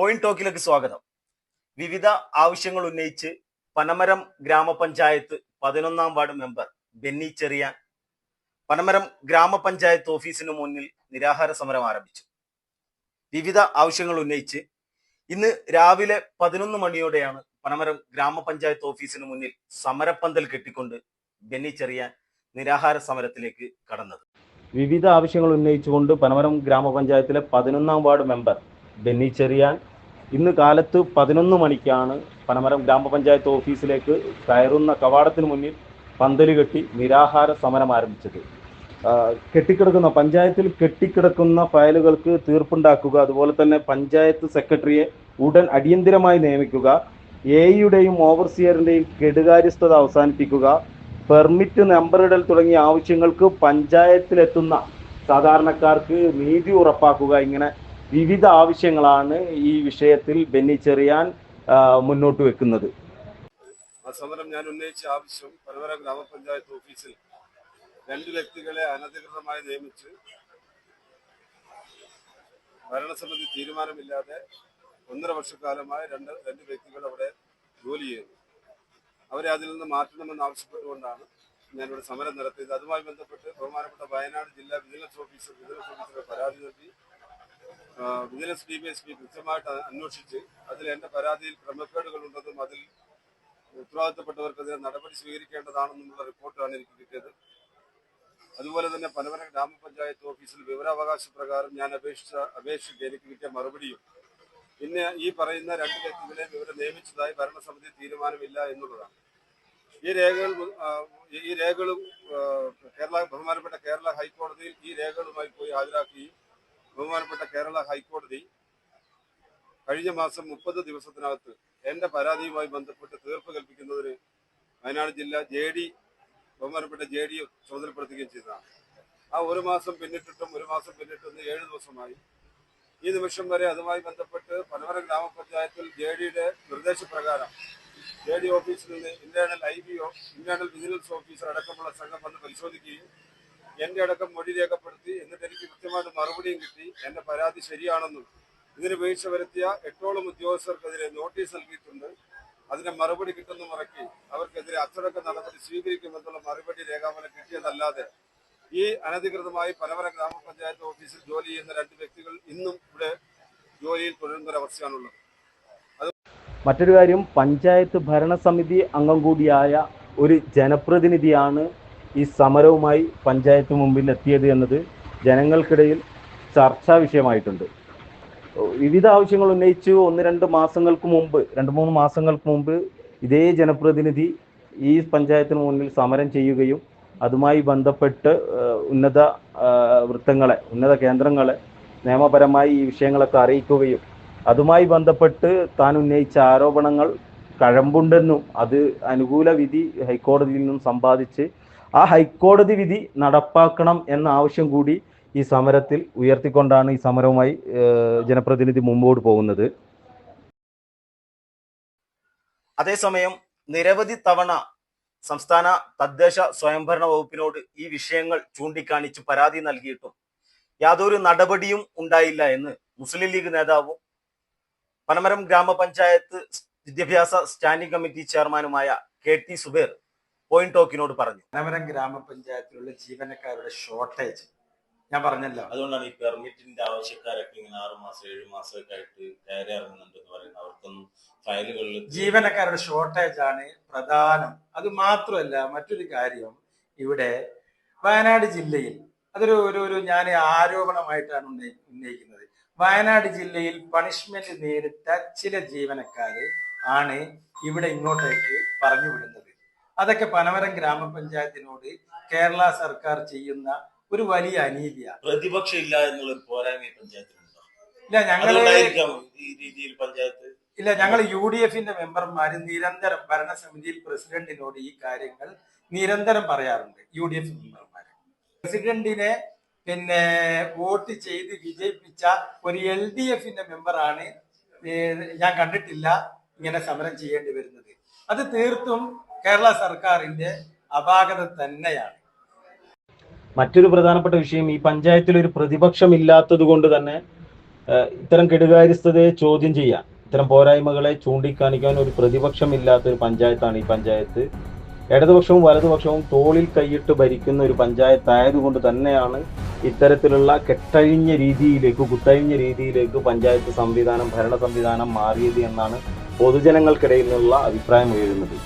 Point ടോക്കിലേക്ക് സ്വാഗതം. വിവിധ ആവശ്യങ്ങൾ ഉന്നയിച്ച് പനമരം ഗ്രാമപഞ്ചായത്ത് പതിനൊന്നാം വാർഡ് മെമ്പർ ബെന്നി ചെറിയാൻ പനമരം ഗ്രാമപഞ്ചായത്ത് ഓഫീസിന് മുന്നിൽ നിരാഹാര സമരം ആരംഭിച്ചു. വിവിധ ആവശ്യങ്ങൾ ഉന്നയിച്ച് ഇന്ന് രാവിലെ പതിനൊന്ന് മണിയോടെയാണ് പനമരം ഗ്രാമപഞ്ചായത്ത് ഓഫീസിന് മുന്നിൽ സമരപ്പന്തൽ കെട്ടിക്കൊണ്ട് ബെന്നി ചെറിയാൻ നിരാഹാര സമരത്തിലേക്ക് കടന്നത്. വിവിധ ആവശ്യങ്ങൾ ഉന്നയിച്ചുകൊണ്ട് പനമരം ഗ്രാമപഞ്ചായത്തിലെ പതിനൊന്നാം വാർഡ് മെമ്പർ ബെന്നി ചെറിയാൻ ഇന്ന് കാലത്ത് പതിനൊന്ന് മണിക്കാണ് പനമരം ഗ്രാമപഞ്ചായത്ത് ഓഫീസിലേക്ക് കയറുന്ന കവാടത്തിന് മുന്നിൽ പന്തൽ കെട്ടി നിരാഹാര സമരം ആരംഭിച്ചത്. കെട്ടിക്കിടക്കുന്ന പഞ്ചായത്തിൽ കെട്ടിക്കിടക്കുന്ന ഫയലുകൾക്ക് തീർപ്പുണ്ടാക്കുക അതുപോലെ തന്നെ പഞ്ചായത്ത് സെക്രട്ടറിയെ ഉടൻ അടിയന്തിരമായി നിയമിക്കുക എയുടെയും ഓവർസിയറിന്റെയും കെടുകാര്യസ്ഥത അവസാനിപ്പിക്കുക പെർമിറ്റ് നമ്പറിടൽ തുടങ്ങിയ ആവശ്യങ്ങൾക്ക് പഞ്ചായത്തിലെത്തുന്ന സാധാരണക്കാർക്ക് നീതി ഉറപ്പാക്കുക ഇങ്ങനെ വിവിധ ആവശ്യങ്ങളാണ് ഈ വിഷയത്തിൽ ബെന്നിച്ചെറിയാൻ മുന്നോട്ട് വെക്കുന്നത്. സമരം ഞാൻ ഉന്നയിച്ച ആവശ്യം പരവര ഗ്രാമപഞ്ചായത്ത് ഓഫീസിൽ രണ്ട് വ്യക്തികളെ അനധികൃതമായി നിയമിച്ച് ഭരണസമിതി തീരുമാനമില്ലാതെ ഒന്നര വർഷക്കാലമായി രണ്ട് രണ്ട് വ്യക്തികൾ അവിടെ ജോലി ചെയ്യുന്നു. അവരെ അതിൽ നിന്ന് മാറ്റണമെന്ന് ആവശ്യപ്പെട്ടുകൊണ്ടാണ് ഞാനിവിടെ സമരം നടത്തിയത്. അതുമായി ബന്ധപ്പെട്ട് ബഹുമാനപ്പെട്ട വയനാട് ജില്ലാ വിജിലൻസ് ഓഫീസർ വിജിലൻസ് ഓഫീസറെ പരാതി നൽകി. Vigilance D B S P കൃത്യമായിട്ട് അന്വേഷിച്ച് അതിൽ എന്റെ പരാതിയിൽ ക്രമക്കേടുകൾ ഉണ്ടെന്നും അതിൽ ഉത്തരവാദിത്തപ്പെട്ടവർക്കെതിരെ നടപടി സ്വീകരിക്കേണ്ടതാണെന്നുള്ള റിപ്പോർട്ടാണ് എനിക്ക് കിട്ടിയത്. അതുപോലെ തന്നെ പനവന ഗ്രാമപഞ്ചായത്ത് ഓഫീസിൽ വിവരാവകാശ പ്രകാരം ഞാൻ അപേക്ഷിച്ച അപേക്ഷയ്ക്ക് എനിക്ക് കിട്ടിയ മറുപടിയും പിന്നെ ഈ പറയുന്ന രണ്ട് വ്യക്തികളെ ഇവരെ നിയമിച്ചതായി ഭരണസമിതി തീരുമാനമില്ല എന്നുള്ളതാണ്. ഈ രേഖകൾ ഈ രേഖകളും കേരള ബഹുമാനപ്പെട്ട കേരള ഹൈക്കോടതിയിൽ ഈ രേഖകളുമായി പോയി ഹാജരാക്കുകയും ബഹുമാനപ്പെട്ട കേരള ഹൈക്കോടതി കഴിഞ്ഞ മാസം മുപ്പത് ദിവസത്തിനകത്ത് എന്റെ പരാതിയുമായി ബന്ധപ്പെട്ട് തീർപ്പ് കൽപ്പിക്കുന്നതിന് വയനാട് ജില്ല ജെ ഡി ബഹുമാനപ്പെട്ട ജെ ഡി ചുമതലപ്പെടുത്തുകയും ചെയ്തതാണ്. ആ ഒരു മാസം പിന്നിട്ടിട്ടും ഒരു മാസം പിന്നിട്ടും ഏഴ് ദിവസമായി. ഈ നിമിഷം വരെ അതുമായി ബന്ധപ്പെട്ട് പനവര ഗ്രാമപഞ്ചായത്തിൽ ജെ ഡിയുടെ നിർദ്ദേശപ്രകാരം ജെ ഡി ഓഫീസിൽ നിന്ന് internal I B internal vigilance officer അടക്കമുള്ള സംഘം വന്ന് പരിശോധിക്കുകയും എന്റെ അടക്കം മൊഴി രേഖപ്പെടുത്തി എന്നിട്ട് എനിക്ക് കൃത്യമായിട്ട് മറുപടിയും കിട്ടി. എന്റെ പരാതി ശരിയാണെന്നും ഇതിന് വീഴ്ച വരുത്തിയ എട്ടോളം ഉദ്യോഗസ്ഥർക്കെതിരെ നോട്ടീസ് നൽകിയിട്ടുണ്ട്. അതിന്റെ മറുപടി കിട്ടുന്ന മുറയ്ക്ക് അവർക്കെതിരെ അച്ചടക്ക നടപടി സ്വീകരിക്കുമെന്നുള്ള മറുപടി രേഖാമൂലം കിട്ടിയതല്ലാതെ ഈ അനധികൃതമായി പനവര ഗ്രാമപഞ്ചായത്ത് ഓഫീസിൽ ജോലി ചെയ്യുന്ന രണ്ട് വ്യക്തികൾ ഇന്നും ഇവിടെ ജോലിയിൽ തുടരുന്ന ഒരവസ്ഥയാണുള്ളത് മറ്റൊരു കാര്യം പഞ്ചായത്ത് ഭരണസമിതി അംഗം കൂടിയായ ഒരു ജനപ്രതിനിധിയാണ് ഈ സമരവുമായി പഞ്ചായത്ത് മുമ്പിൽ എത്തിയത് എന്നത് ജനങ്ങൾക്കിടയിൽ ചർച്ചാ വിഷയമായിട്ടുണ്ട്. വിവിധ ആവശ്യങ്ങൾ ഉന്നയിച്ച്. ഒന്ന് രണ്ട് മാസങ്ങൾക്ക് മുമ്പ് രണ്ട് മൂന്ന് മാസങ്ങൾക്ക് മുമ്പ് ഇതേ ജനപ്രതിനിധി ഈ പഞ്ചായത്തിന് മുന്നിൽ സമരം ചെയ്യുകയും അതുമായി ബന്ധപ്പെട്ട് ഉന്നത വൃത്തങ്ങളെ ഉന്നത കേന്ദ്രങ്ങളെ നിയമപരമായി ഈ വിഷയങ്ങളൊക്കെ അറിയിക്കുകയും അതുമായി ബന്ധപ്പെട്ട് താൻ ഉന്നയിച്ച ആരോപണങ്ങൾ കഴമ്പുണ്ടെന്നും അത് അനുകൂല വിധി ഹൈക്കോടതിയിൽ നിന്നും സമ്പാദിച്ച് ആ ഹൈക്കോടതി വിധി നടപ്പാക്കണം എന്ന ആവശ്യം കൂടി ഈ സമരത്തിൽ ഉയർത്തിക്കൊണ്ടാണ് ഈ സമരവുമായി ജനപ്രതിനിധി മുമ്പോട്ട് പോകുന്നത്. അതേസമയം നിരവധി തവണ സംസ്ഥാന തദ്ദേശ സ്വയംഭരണ വകുപ്പിനോട് ഈ വിഷയങ്ങൾ ചൂണ്ടിക്കാണിച്ച് പരാതി നൽകിയിട്ടും യാതൊരു നടപടിയും ഉണ്ടായില്ല എന്ന് മുസ്ലിം ലീഗ് നേതാവും പനമരം ഗ്രാമപഞ്ചായത്ത് വിദ്യാഭ്യാസ സ്റ്റാൻഡിംഗ് കമ്മിറ്റി ചെയർമാനുമായ കെ ടി സുബേർ പോയിന്റ് ടോക്കിനോട് പറഞ്ഞു. പനമരം ഗ്രാമപഞ്ചായത്തിലുള്ള ജീവനക്കാരുടെ ഷോർട്ടേജ് ഞാൻ പറഞ്ഞല്ലോ. അതുകൊണ്ടാണ് ഈ പെർമിറ്റിന്റെ ആവശ്യക്കാരൊക്കെ ഇങ്ങനെ ആറു മാസം ഏഴു മാസമൊക്കെ ആയിട്ട് കയറി ഇറങ്ങുന്നുണ്ടെന്ന് പറയുന്നത്. അവർക്കൊന്നും ഫയലുകളിൽ ജീവനക്കാരുടെ ഷോർട്ടേജ് ആണ് പ്രധാനം. അത് മാത്രമല്ല മറ്റൊരു കാര്യം ഇവിടെ വയനാട് ജില്ലയിൽ അതൊരു ഒരു ഒരു ഞാൻ ആരോപണമായിട്ടാണ് ഉന്നയി ഉന്നയിക്കുന്നത്. വയനാട് ജില്ലയിൽ പണിഷ്മെന്റ് നേരിട്ട ചില ജീവനക്കാർ ആണ് ഇവിടെ ഇങ്ങോട്ടേക്ക് പറഞ്ഞു വിടുന്നത്. അതൊക്കെ പനമരം ഗ്രാമപഞ്ചായത്തിനോട് കേരള സർക്കാർ ചെയ്യുന്ന ഒരു വലിയ അനീതിയാണ്. പ്രതിപക്ഷം ഇല്ല എന്നുള്ളൊരു പോരായ്മ പഞ്ചായത്തിനുണ്ടോ? ഇല്ല ഞങ്ങൾ ഈ രീതിയിൽ പഞ്ചായത്ത് ഇല്ല ഞങ്ങൾ യു ഡി എഫിന്റെ മെമ്പർമാര് നിരന്തരം ഭരണസമിതിയിൽ പ്രസിഡന്റിനോട് ഈ കാര്യങ്ങൾ നിരന്തരം പറയാറുണ്ട് യു ഡി എഫ് മെമ്പർമാര്. പ്രസിഡന്റിനെ പിന്നെ വോട്ട് ചെയ്ത് വിജയിപ്പിച്ച ഒരു എൽ ഡി എഫിന്റെ മെമ്പറാണ് ഞാൻ കണ്ടിട്ടില്ല ഇങ്ങനെ സമരം ചെയ്യേണ്ടി വരുന്നത്. അത് തീർത്തും കേരള സർക്കാരിന്റെ അപാകത തന്നെയാണ്. മറ്റൊരു പ്രധാനപ്പെട്ട വിഷയം ഈ പഞ്ചായത്തിൽ ഒരു പ്രതിപക്ഷം ഇല്ലാത്തത് കൊണ്ട് തന്നെ ഇത്തരം കെടുകാര്യസ്ഥതയെ ചോദ്യം ചെയ്യാൻ ഇത്തരം പോരായ്മകളെ ചൂണ്ടിക്കാണിക്കാൻ ഒരു പ്രതിപക്ഷം ഇല്ലാത്ത ഒരു പഞ്ചായത്താണ് ഈ പഞ്ചായത്ത്. ഇടതുപക്ഷവും വലതുപക്ഷവും തോളിൽ കൈയിട്ട് ഭരിക്കുന്ന ഒരു പഞ്ചായത്തായതുകൊണ്ട് തന്നെയാണ് ഇത്തരത്തിലുള്ള കെട്ടഴിഞ്ഞ രീതിയിലേക്ക് കുത്തഴിഞ്ഞ രീതിയിലേക്ക് പഞ്ചായത്ത് സംവിധാനം ഭരണ സംവിധാനം മാറിയത് എന്നാണ് പൊതുജനങ്ങൾക്കിടയിൽ നിന്നുള്ള അഭിപ്രായം ഉയരുന്നത്.